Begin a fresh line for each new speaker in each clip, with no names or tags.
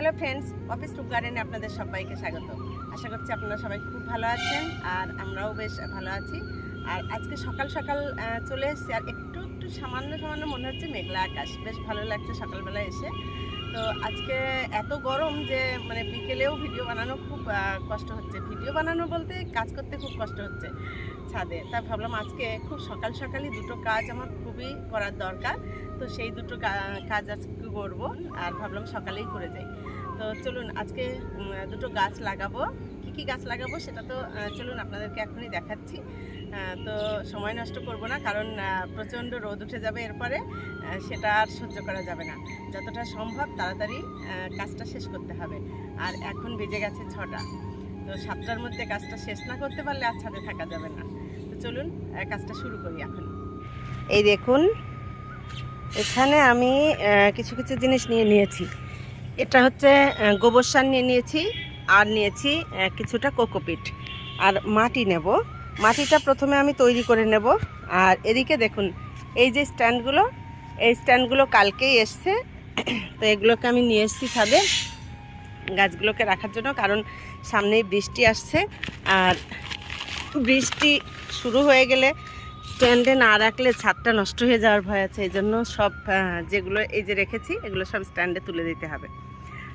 Hello friends office to গার্ডেনে আপনাদের সবাইকে স্বাগত। আশা করছি আপনারা সবাই খুব ভালো আছেন আর আমরাও বেশ ভালো আছি। আর আজকে সকাল সকাল চলে এসেছি আর একটু একটু সামান্য সামান্য মনে হচ্ছে মেঘলা আকাশ। বেশ ভালো লাগছে সকালবেলা এসে। তো আজকে এত গরম যে মানে বিকেলেও ভিডিও বানানো খুব কষ্ট হচ্ছে। ভিডিও বানানো বলতে কাজ করতে খুব কষ্ট হচ্ছে ছাদে। তাই ভাবলাম আজকে খুব সকাল সকালই দুটো কাজ আমার খুবই করার দরকার। তো সেই দুটো কাজ আজকে করব। আর ভাবলাম সকালেই করে যাই। তো চলুন, আজকে দুটো গাছ লাগাবো। কি কি গাছ লাগাবো সেটা তো চলুন আপনাদেরকে এখনই দেখাচ্ছি। তো সময় নষ্ট করব না, কারণ প্রচণ্ড রোদ উঠে যাবে এরপরে সেটা আর সহ্য করা যাবে না। যতটা সম্ভব তাড়াতাড়ি কাজটা শেষ করতে হবে। আর এখন বেজে গেছে ছটা। তো সাতটার মধ্যে কাজটা শেষ না করতে পারলে আর ছাদে থাকা যাবে না। তো চলুন কাজটা শুরু করি এখন। এই দেখুন, এখানে আমি কিছু কিছু জিনিস নিয়ে নিয়েছি। এটা হচ্ছে গোবর সার নিয়ে নিয়েছি, আর নিয়েছি কিছুটা কোকোপিট। আর মাটি নেব। মাটিটা প্রথমে আমি তৈরি করে নেব। আর এদিকে দেখুন, এই যে স্ট্যান্ডগুলো, এই স্ট্যান্ডগুলো কালকেই এসছে। তো এগুলোকে আমি নিয়ে এসেছি ছাদে। গাছগুলোকে রাখার জন্য, কারণ সামনেই বৃষ্টি আসছে। আর বৃষ্টি শুরু হয়ে গেলে স্ট্যান্ডে না রাখলে ছাদটা নষ্ট হয়ে যাওয়ার ভয় আছে। এই জন্য সব যেগুলো এই যে রেখেছি, এগুলো সব স্ট্যান্ডে তুলে দিতে হবে।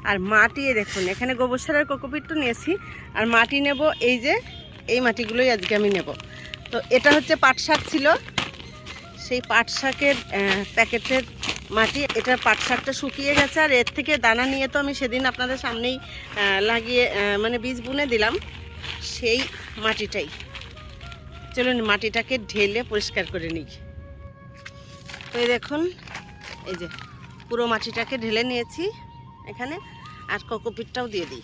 আর মাটি দেখুন, এখানে গোবর সারের কোকোপিট তো নিয়েছি। আর মাটি নেব, এই যে, এই মাটিগুলোই আজকে আমি নেব। তো এটা হচ্ছে পাট শাক ছিল। সেই পাট শাকের প্যাকেটের মাটি এটা পাট শাকটা শুকিয়ে গেছে। আর এর থেকে দানা নিয়ে তো আমি সেদিন আপনাদের সামনেই লাগিয়ে মানে বীজ বুনে দিলাম। সেই মাটিটাই। চলুন, মাটিটাকে ঢেলে পরিষ্কার করে নিই। তো এই দেখুন, এই যে, পুরো মাটিটাকে ঢেলে নিয়েছি। এখানে আর কোকোপিটটাও দিয়ে দিই।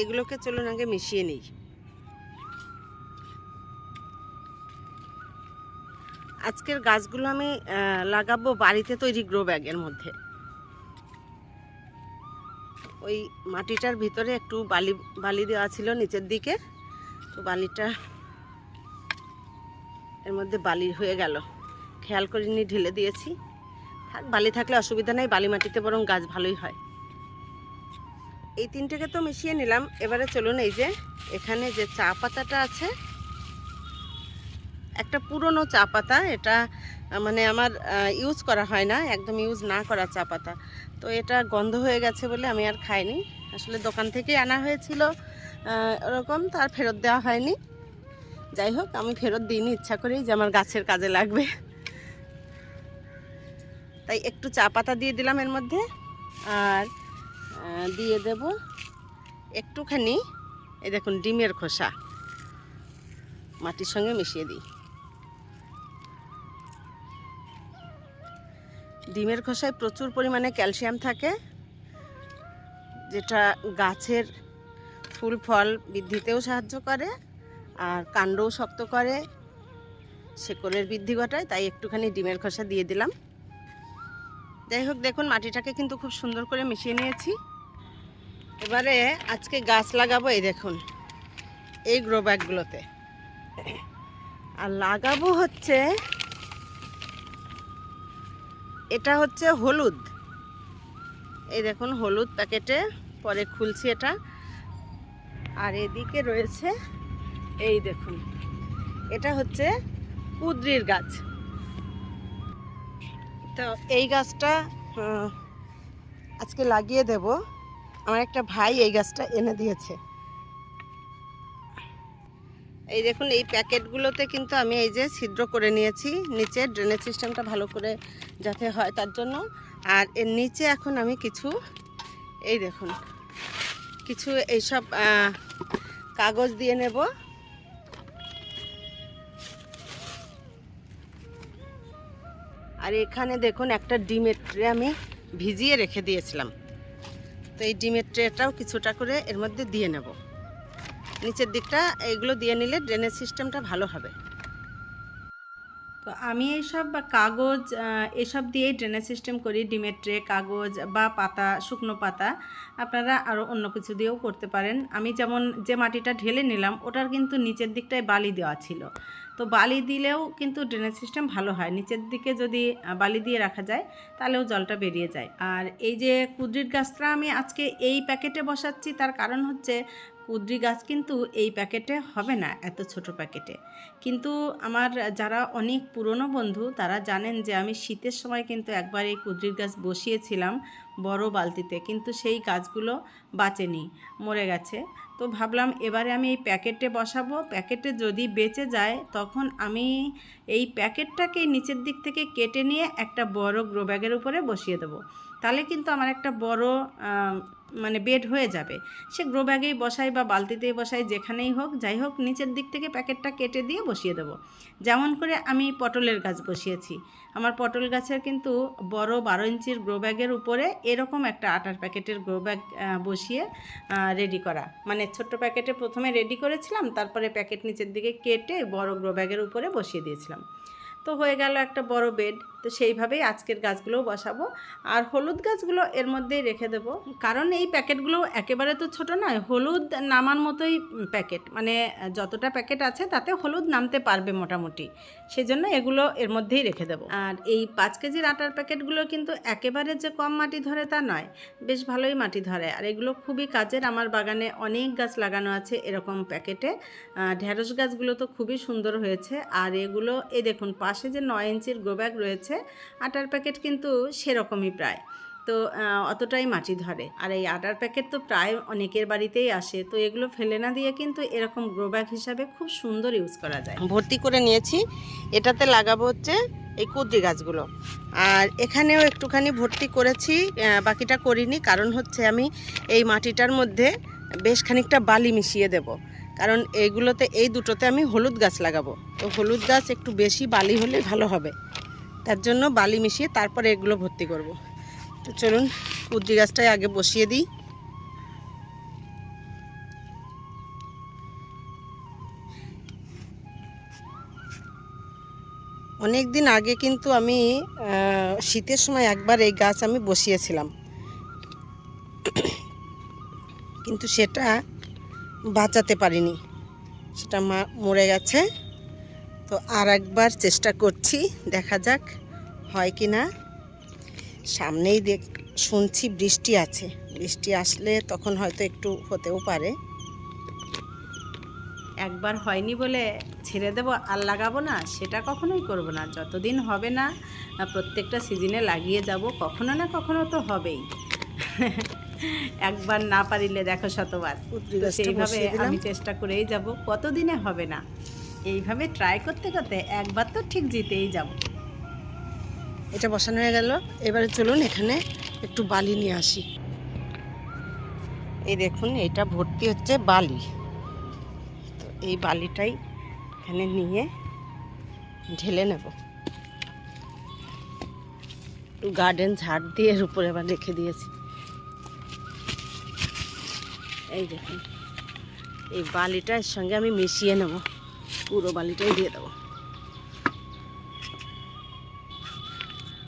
এগুলোকে চলুন আগে মিশিয়ে নিই। আজকের গাছগুলো আমি লাগাবো বাড়িতে তৈরি গ্রো ব্যাগের মধ্যে। ওই মাটিটার ভিতরে একটু বালি বালি দেওয়া ছিল নিচের দিকে। তো বালিটা এর মধ্যে বালি হয়ে গেল। খেয়াল করিনি, ঢেলে দিয়েছি। বালি থাকলে অসুবিধা নেই, বালি মাটিতে বরং গাছ ভালোই হয়। এই তিনটেকে তো মিশিয়ে নিলাম। এবারে চলুন এই যে, এখানে যে চা পাতাটা আছে, একটা পুরনো চা পাতা, এটা মানে আমার ইউজ করা হয় না, একদম ইউজ না করা চা পাতা। তো এটা গন্ধ হয়ে গেছে বলে আমি আর খাইনি। আসলে দোকান থেকেই আনা হয়েছিল ওরকম, তার ফেরত দেওয়া হয়নি। যাই হোক, আমি ফেরত দিইনি, ইচ্ছা করেই যে আমার গাছের কাজে লাগবে। তাই একটু চা পাতা দিয়ে দিলাম এর মধ্যে আর দিয়ে দেব একটুখানি, এই দেখুন, ডিমের খোসা। মাটির সঙ্গে মিশিয়ে দিই। ডিমের খোসায় প্রচুর পরিমাণে ক্যালসিয়াম থাকে, যেটা গাছের ফুল, ফল বৃদ্ধিতেও সাহায্য করে আর কাণ্ডও শক্ত করে, শেকড়ের বৃদ্ধি ঘটায়, তাই একটুখানি ডিমের খোসা দিয়ে দিলাম। যাই হোক, দেখুন, মাটিটাকে কিন্তু খুব সুন্দর করে মিশিয়ে নিয়েছি। এবারে আজকে গাছ লাগাবো, এই দেখুন, এই গ্রো ব্যাগগুলোতে আর লাগাবো হচ্ছে, এটা হচ্ছে হলুদ। এই দেখুন, হলুদ প্যাকেটে, পরে খুলছি এটা। আর এদিকে রয়েছে, এই দেখুন, এটা হচ্ছে কুদ্রির গাছ। তো এই গাছটা আজকে লাগিয়ে দেব। আমার একটা ভাই এই গাছটা এনে দিয়েছে। এই দেখুন এই প্যাকেটগুলোতে কিন্তু আমি এই যে ছিদ্র করে নিয়েছি। নিচে ড্রেনেজ সিস্টেমটা ভালো করে যাতে হয় তার জন্য। আর এর নিচে এখন আমি কিছু এই দেখুন কিছু এইসব কাগজ দিয়ে নেব। আর এখানে দেখুন একটা ডিমের ট্রে আমি ভিজিয়ে রেখে দিয়েছিলাম। তো এই ডিমের ট্রেটাও কিছুটা করে এর মধ্যে দিয়ে নেব। নিচের দিকটা এইগুলো দিয়ে নিলে ড্রেনেজ সিস্টেমটা ভালো হবে। তো
আমি এইসব বা কাগজ এসব দিয়েই ড্রেনেজ সিস্টেম করি, ডিমের ট্রে কাগজ বা পাতা, শুকনো পাতা। আপনারা আরও অন্য কিছু দিয়েও করতে পারেন। আমি যেমন যে মাটিটা ঢেলে নিলাম, ওটার কিন্তু নিচের দিকটায় বালি দেওয়া ছিল। তো বালি দিলেও কিন্তু ড্রেনেজ সিস্টেম ভালো হয়। নিচের দিকে যদি বালি দিয়ে রাখা যায়, তাহলেও জলটা বেরিয়ে যায়। আর এই যে কুদ্রির গাছটা আমি আজকে এই প্যাকেটে বসাচ্ছি, তার কারণ হচ্ছে কুদ্রি গাছ কিন্তু এই প্যাকেটে হবে না, এত ছোট প্যাকেটে। কিন্তু আমার যারা অনেক পুরনো বন্ধু, তারা জানেন যে আমি শীতের সময় কিন্তু একবার এই কুদ্রির গাছ বসিয়েছিলাম বড় বালতিতে, কিন্তু সেই গাছগুলো বাঁচেনি, মরে গেছে। তো ভাবলাম এবারে আমি এই প্যাকেটে বসাবো। প্যাকেটে যদি বেঁচে যায়, তখন আমি এই প্যাকেটটাকে নিচের দিক থেকে কেটে নিয়ে একটা বড় গ্রো ব্যাগের উপরে বসিয়ে দেবো। তাহলে কিন্তু আমার একটা বড় মানে বেড হয়ে যাবে। সে গ্রো ব্যাগেই বসাই বা বালতিতেই বসাই যেখানেই হোক, যাই হোক, নিচের দিক থেকে প্যাকেটটা কেটে দিয়ে বসিয়ে দেবো। যেমন করে আমি পটলের গাছ বসিয়েছি। আমার পটল গাছের কিন্তু বড় বারো ইঞ্চির গ্রো ব্যাগের উপরে এরকম একটা আটার প্যাকেটের গ্রো ব্যাগ বসিয়ে রেডি করা। মানে ছোট্ট প্যাকেটে প্রথমে রেডি করেছিলাম, তারপরে প্যাকেট নিচের দিকে কেটে বড় গ্রো ব্যাগের উপরে বসিয়ে দিয়েছিলাম। তো হয়ে গেল একটা বড় বেড তো সেইভাবেই আজকের গাছগুলোও বসাবো। আর হলুদ গাছগুলো এর মধ্যেই রেখে দেবো। কারণ এই প্যাকেটগুলো একেবারে তো ছোট নয়, হলুদ নামার মতোই প্যাকেট। মানে যতটা প্যাকেট আছে তাতে হলুদ নামতে পারবে মোটামুটি। সেজন্য এগুলো এর মধ্যেই রেখে দেবো। আর এই পাঁচ কেজির আটার প্যাকেটগুলো কিন্তু একেবারে যে কম মাটি ধরে তা নয়, বেশ ভালোই মাটি ধরে। আর এগুলো খুবই কাজের। আমার বাগানে অনেক গাছ লাগানো আছে এরকম প্যাকেটে। ঢ্যাঁড়স গাছগুলো তো খুবই সুন্দর হয়েছে। আর এগুলো, এই দেখুন পাশে যে নয় ইঞ্চির গ্রো ব্যাগ রয়েছে, আটার প্যাকেট কিন্তু সেরকমই প্রায়। তো অতটাই মাটি ধরে। আর এই আটার প্যাকেট তো প্রায় অনেকের বাড়িতেই আসে। তো এগুলো ফেলে না দিয়ে কিন্তু এরকম গ্রো ব্যাগ হিসাবে খুব সুন্দর ইউজ করা যায়।
ভর্তি করে নিয়েছি। এটাতে লাগাবো হচ্ছে এই কুদ্রি গাছগুলো। আর এখানেও একটুখানি ভর্তি করেছি বাকিটা করিনি। কারণ হচ্ছে আমি এই মাটিটার মধ্যে বেশ খানিকটা বালি মিশিয়ে দেব। কারণ এইগুলোতে এই দুটোতে আমি হলুদ গাছ লাগাবো। তো হলুদ গাছ একটু বেশি বালি হলে ভালো হবে। তার জন্য বালি মিশিয়ে তারপরে এগুলো ভর্তি করব। তো চলুন, কুদ্রি গাছটাই আগে বসিয়ে দিই। অনেক দিন আগে কিন্তু আমি শীতের সময় একবার এই গাছ আমি বসিয়েছিলাম। কিন্তু সেটা বাঁচাতে পারিনি। সেটা মা মরে গেছে। তো আর একবার চেষ্টা করছি, দেখা যাক হয় কি না। সামনেই দেখ, শুনছি বৃষ্টি আছে। বৃষ্টি আসলে তখন হয়তো একটু হতেও পারে।
একবার হয়নি বলে ছেড়ে দেবো, আর লাগাবো না, সেটা কখনোই করব না। যতদিন হবে না, প্রত্যেকটা সিজনে লাগিয়ে যাব, কখনো না কখনো তো হবেই। একবার না পারিলে দেখো শতবার। তো সেইভাবে আমি চেষ্টা করেই যাব। কতদিনে হবে না? এইভাবে ট্রাই করতে করতে একবার তো ঠিক জিতেই যাব।
এটা বসানো হয়ে গেল। এবারে চলুন এখানে একটু বালি নিয়ে আসি। এই দেখুন এটা ভর্তি হচ্ছে বালি। তো এই বালিটাই এখানে নিয়ে ঢেলে নেব। গার্ডেন ঝাড় দিয়ে এর উপরে আবার রেখে দিয়েছি। এই দেখুন। এই বালিটার সঙ্গে আমি মিশিয়ে নেব। পুরো বালিটাই দিয়ে দেবো।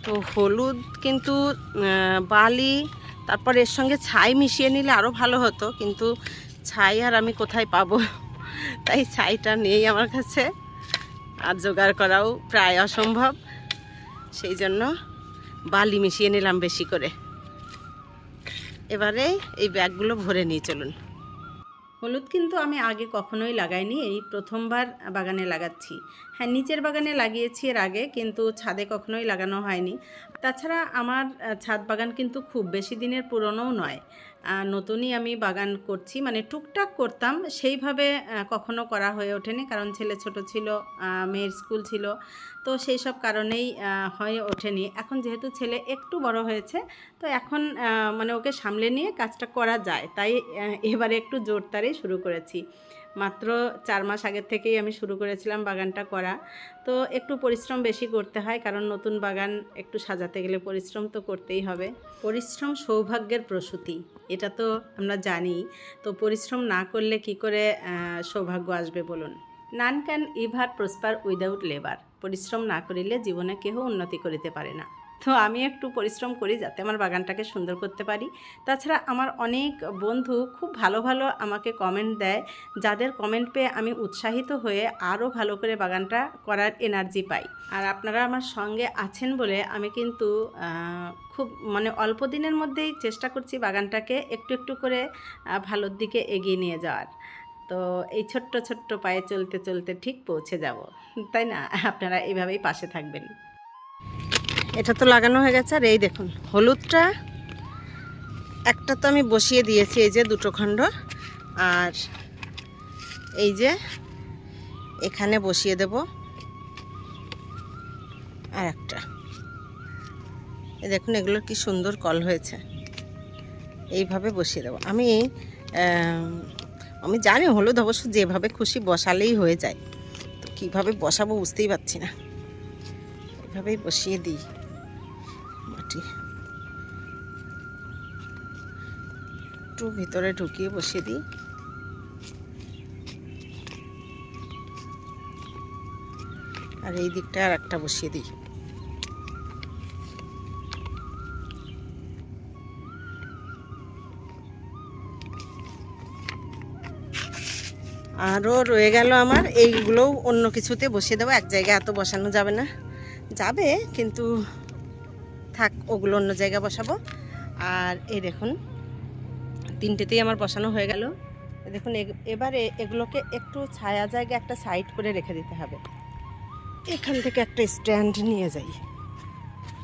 তো হলুদ কিন্তু বালি, তারপর এর সঙ্গে ছাই মিশিয়ে নিলে আরও ভালো হতো। কিন্তু ছাই আর আমি কোথায় পাবো? তাই ছাইটা নেই আমার কাছে। আর জোগাড় করাও প্রায় অসম্ভব। সেই জন্য বালি মিশিয়ে নিলাম বেশি করে। এবারে এই ব্যাগগুলো ভরে নিয়ে চলুন।
হলুদ কিন্তু আমি আগে কখনোই লাগাইনি, এই প্রথমবার বাগানে লাগাচ্ছি। হ্যাঁ নিচের বাগানে লাগিয়েছি এর আগে, কিন্তু ছাদে কখনোই লাগানো হয়নি। তাছাড়া আমার ছাদ বাগান কিন্তু খুব বেশি দিনের পুরনোও নয়। নতুনই আমি বাগান করছি। মানে টুকটাক করতাম, সেইভাবে কখনো করা হয়ে ওঠেনি। কারণ ছেলে ছোট ছিল মেয়ের স্কুল ছিল, তো সেই সব কারণেই হয়ে ওঠেনি। এখন যেহেতু ছেলে একটু বড় হয়েছে, তো এখন মানে ওকে সামলে নিয়ে কাজটা করা যায়। তাই এবারে একটু জোরদারেই শুরু করেছি। মাত্র চার মাস আগের থেকেই আমি শুরু করেছিলাম বাগানটা করা। তো একটু পরিশ্রম বেশি করতে হয়, কারণ নতুন বাগান একটু সাজাতে গেলে পরিশ্রম তো করতেই হবে। পরিশ্রম সৌভাগ্যের প্রসূতি, এটা তো আমরা জানি। তো পরিশ্রম না করলে কি করে সৌভাগ্য আসবে বলুন? None can ever prosper without labour, পরিশ্রম না করিলে জীবনে কেহ উন্নতি করিতে পারে না। তো আমি একটু পরিশ্রম করি যাতে আমার বাগানটাকে সুন্দর করতে পারি। তাছাড়া আমার অনেক বন্ধু খুব ভালো ভালো আমাকে কমেন্ট দেয়, যাদের কমেন্ট পেয়ে আমি উৎসাহিত হয়ে আরও ভালো করে বাগানটা করার এনার্জি পাই। আর আপনারা আমার সঙ্গে আছেন বলে আমি কিন্তু খুব মানে অল্প দিনের মধ্যেই চেষ্টা করছি বাগানটাকে একটু একটু করে ভালোর দিকে এগিয়ে নিয়ে যাওয়ার। তো এই ছোট্ট ছোট্ট পায়ে চলতে চলতে ঠিক পৌঁছে যাব। তাই না? আপনারা এইভাবেই পাশে থাকবেন।
এটা তো লাগানো হয়ে গেছে, আর এই দেখুন, হলুদটা একটা তো আমি বসিয়ে দিয়েছি, এই যে দুটো খণ্ড, আর এই যে এখানে বসিয়ে দেব আর একটা। এই দেখুন, এগুলো কি সুন্দর কল হয়েছে, এইভাবে বসিয়ে দেবো। আমি আমি জানি হলুদ অবশ্য যেভাবে খুশি বসালেই হয়ে যায়, তো কীভাবে বসাবো বুঝতেই পারছি না। এভাবেই বসিয়ে দিই। মাটি একটু ভিতরে ঢুকিয়ে বসিয়ে দিই। আর এই দিকটা আর একটা বসিয়ে দিই। আরও রয়ে গেল আমার। এইগুলোও অন্য কিছুতে বসিয়ে দেবো। এক জায়গায় এত বসানো যাবে না। যাবে, কিন্তু থাক, ওগুলো অন্য জায়গায় বসাবো। আর এই দেখুন, তিনটেতেই আমার বসানো হয়ে গেল। দেখুন এবারে এগুলোকে একটু ছায়া জায়গায় একটা সাইড করে রেখে দিতে হবে। এখান থেকে একটা স্ট্যান্ড নিয়ে যাই।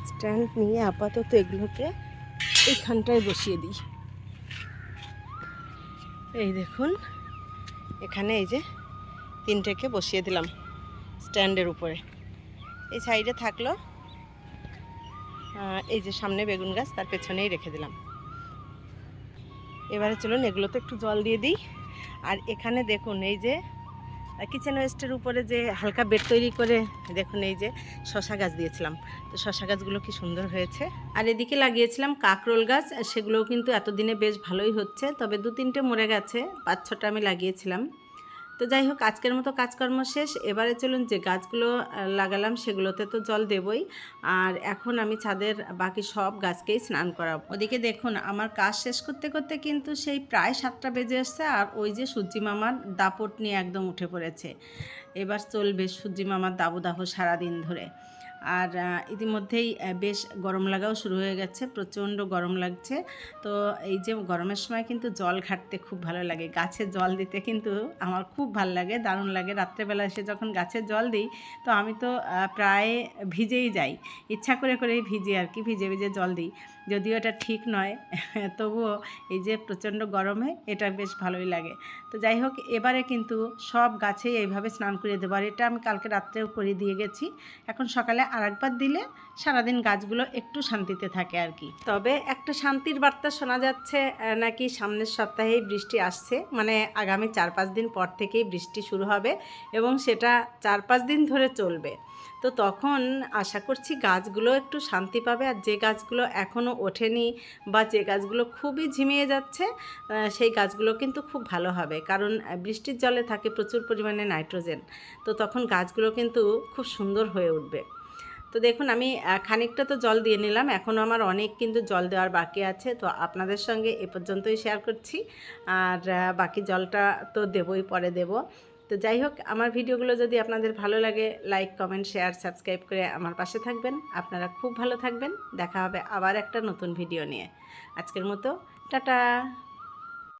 স্ট্যান্ড নিয়ে আপাতত এগুলোকে এইখানটায় বসিয়ে দিই। এই দেখুন, এখানে এই যে তিনটেকে বসিয়ে দিলাম স্ট্যান্ডের উপরে। এই সাইডে থাকল এই যে সামনে বেগুন গাছ, তার পেছনেই রেখে দিলাম। এবারে চলুন এগুলোতে একটু জল দিয়ে দিই। আর এখানে দেখুন, এই যে কিচেন ওয়েস্টের উপরে যে হালকা বেড তৈরি করে, দেখুন এই যে শশা গাছ দিয়েছিলাম। তো শশা গাছগুলো কি সুন্দর হয়েছে।
আর এদিকে লাগিয়েছিলাম কাকরোল গাছ সেগুলোও কিন্তু এতদিনে বেশ ভালোই হচ্ছে। তবে দু তিনটে মরে গেছে পাঁচ ছটা আমি লাগিয়েছিলাম। তো যাই হোক, আজকের মতো কাজকর্ম শেষ। এবারে চলুন যে গাছগুলো লাগালাম সেগুলোতে তো জল দেবই। আর এখন আমি ছাদের বাকি সব গাছকেই স্নান করাবো। ওদিকে দেখুন, আমার কাজ শেষ করতে করতে কিন্তু সেই প্রায় সাতটা বেজে আসছে আর ওই যে সূর্যি মামার দাপট নিয়ে একদম উঠে পড়েছে। এবার চলবে সূর্যি মামার দাবদাহ সারাদিন ধরে। আর ইতিমধ্যেই বেশ গরম লাগাও শুরু হয়ে গেছে, প্রচণ্ড গরম লাগছে। তো এই যে গরমের সময় কিন্তু জল ঘাটতে খুব ভালো লাগে। গাছে জল দিতে কিন্তু আমার খুব ভালো লাগে, দারুণ লাগে। রাত্রেবেলা এসে যখন গাছে জল দিই, তো আমি তো প্রায় ভিজেই যাই। ইচ্ছা করে করেই ভিজে আর কি, ভিজে ভিজে জল দিই। যদিও এটা ঠিক নয়, তবুও এই যে প্রচণ্ড গরমে এটা বেশ ভালোই লাগে। তো যাই হোক, এবারে কিন্তু সব গাছেই এইভাবে স্নান করিয়ে দেবো। আর এটা আমি কালকে রাত্রেও করে দিয়ে গেছি। এখন সকালে আরেকবার দিলে সারাদিন গাছগুলো একটু শান্তিতে থাকে আর কি। তবে একটা শান্তির বার্তা শোনা যাচ্ছে নাকি সামনের সপ্তাহেই বৃষ্টি আসছে? মানে আগামী চার পাঁচ দিন পর থেকেই বৃষ্টি শুরু হবে এবং সেটা চার পাঁচ দিন ধরে চলবে। তো তখন আশা করছি গাছগুলো একটু শান্তি পাবে আর যে গাছগুলো এখনও ওঠেনি বা যে গাছগুলো খুবই ঝিমিয়ে যাচ্ছে সেই গাছগুলো কিন্তু খুব ভালো হবে। কারণ বৃষ্টির জলে থাকে প্রচুর পরিমাণে নাইট্রোজেন। তো তখন গাছগুলো কিন্তু খুব সুন্দর হয়ে উঠবে। তো দেখুন, আমি খানিকটা তো জল দিয়ে নিলাম। এখনও আমার অনেক কিন্তু জল দেওয়ার বাকি আছে। তো আপনাদের সঙ্গে এ পর্যন্তই শেয়ার করছি। আর বাকি জলটা তো দেবই, পরে দেব। তো যাই হোক, আমার ভিডিওগুলো যদি আপনাদের ভালো লাগে লাইক কমেন্ট শেয়ার সাবস্ক্রাইব করে আমার পাশে থাকবেন। আপনারা খুব ভালো থাকবেন। দেখা হবে আবার একটা নতুন ভিডিও নিয়ে। আজকের মতো, টাটা!